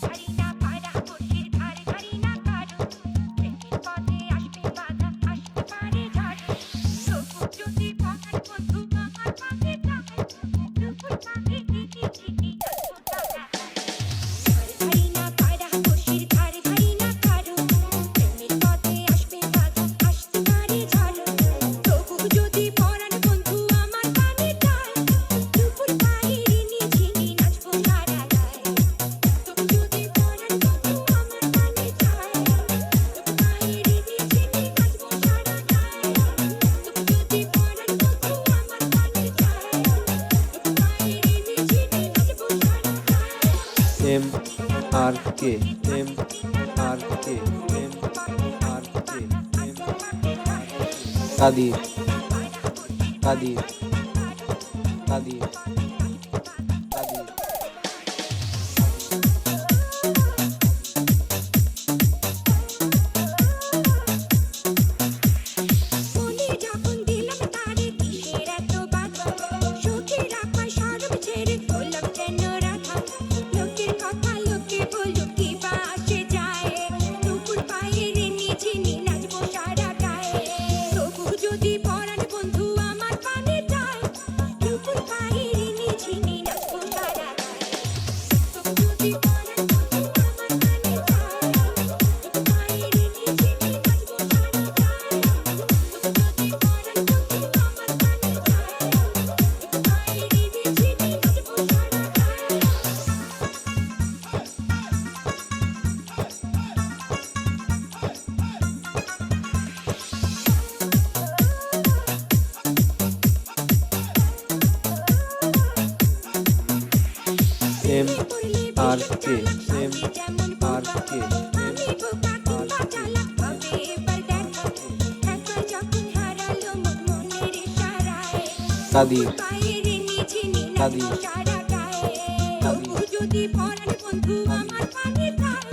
Party now. M R K M R K M R K M Kadir Kadir Kadir ছিনি M R K M R K Kadir Kadir যদি পরাণ বন্ধু আমার পানে প্রাণ